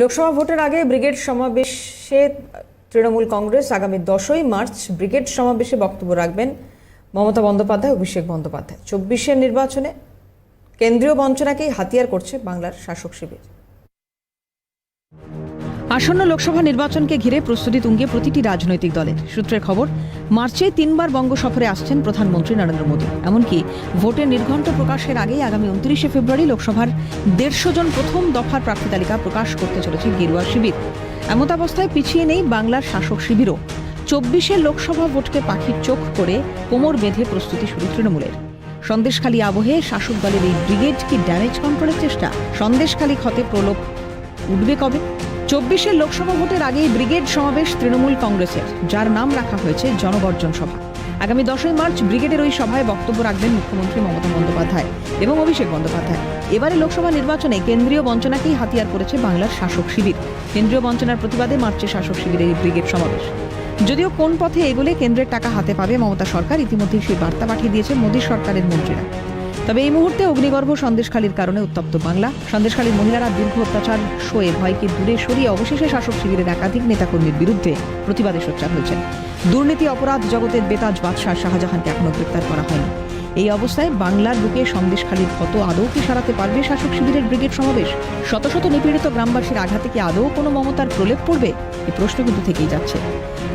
লোকসভা ভোটের আগে ব্রিগেড সমাবেশে তৃণমূল কংগ্রেস আগামী দশই মার্চ ব্রিগেড সমাবেশে বক্তব্য রাখবেন মমতা বন্দ্যোপাধ্যায় অভিষেক বন্দ্যোপাধ্যায়। চব্বিশের নির্বাচনে কেন্দ্রীয় বঞ্চনাকেই হাতিয়ার করছে বাংলার শাসক শিবির। আসন্ন লোকসভা নির্বাচনকে ঘিরে প্রস্তুতি তুঙ্গে প্রতিটি রাজনৈতিক দলের। সূত্রের খবর, মার্চে তিনবার বঙ্গ সফরে আসছেন প্রধানমন্ত্রী নরেন্দ্র মোদী। এমনকি ভোটের নির্ঘণ্ট প্রকাশের আগেই আগামী উনত্রিশে ফেব্রুয়ারি লোকসভার দেড়শো জন প্রথম দফার প্রার্থী তালিকা প্রকাশ করতে চলেছে গেরুয়া শিবির। এমতাবস্থায় পিছিয়ে নেই বাংলার শাসক শিবিরও। চব্বিশের লোকসভা ভোটকে পাখির চোখ করে কোমর বেঁধে প্রস্তুতি শুরু তৃণমূলের। সন্দেশখালী আবহে শাসক দলের এই ব্রিগেড কি ড্যামেজ কন্ট্রোলের চেষ্টা। সন্দেশখালী ক্ষতে প্রলোভ উঠবে কবে? চব্বিশের লোকসভা ভোটের আগেই ব্রিগেড সমাবেশ তৃণমূল কংগ্রেসের, যার নাম রাখা হয়েছে জনগর্জন সভা। আগামী দশই মার্চ ব্রিগেডের ওই সভায় বক্তব্য রাখবেন মুখ্যমন্ত্রী মমতা বন্দ্যোপাধ্যায় এবং অভিষেক বন্দ্যোপাধ্যায়। এবারে লোকসভা নির্বাচনে কেন্দ্রীয় বঞ্চনাকেই হাতিয়ার করেছে বাংলার শাসক শিবির। কেন্দ্রীয় বঞ্চনার প্রতিবাদে মার্চে শাসক শিবিরের এই ব্রিগেড সমাবেশ। যদিও কোন পথে এগোলে কেন্দ্রের টাকা হাতে পাবে মমতা সরকার, ইতিমধ্যেই সেই বার্তা পাঠিয়ে দিয়েছে মোদী সরকারের মন্ত্রীরা। তবে এই মুহূর্তে অগ্নিগর্ভ সন্দেশখালীর কারণে উত্তপ্ত বাংলা। সন্দেশখালীর মহিলারা দীর্ঘ অত্যাচার সয়ে ভয়কে দূরে সরিয়ে অবশেষে শাসক শিবিরের একাধিক নেতাকর্মীর বিরুদ্ধে প্রতিবাদে সোচ্চার হয়েছেন। দুর্নীতি, অপরাধ জগতের বেতাজ বাদশাহ শাহজাহানকে এখনও গ্রেপ্তার করা হয়নি। এই অবস্থায় বাংলার বুকে সন্দেশখালীর ক্ষত আদৌ কি সারাতে পারবে শাসক শিবিরের ব্রিগেড সমাবেশ? শত শত নিপীড়িত গ্রামবাসীর আঘাতে কি আদৌ কোনো মমতার প্রলেপ পড়বে? এই প্রশ্ন কিন্তু থেকেই যাচ্ছে।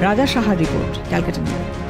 রাজা সাহার রিপোর্ট, ক্যালকাটা নিউজ।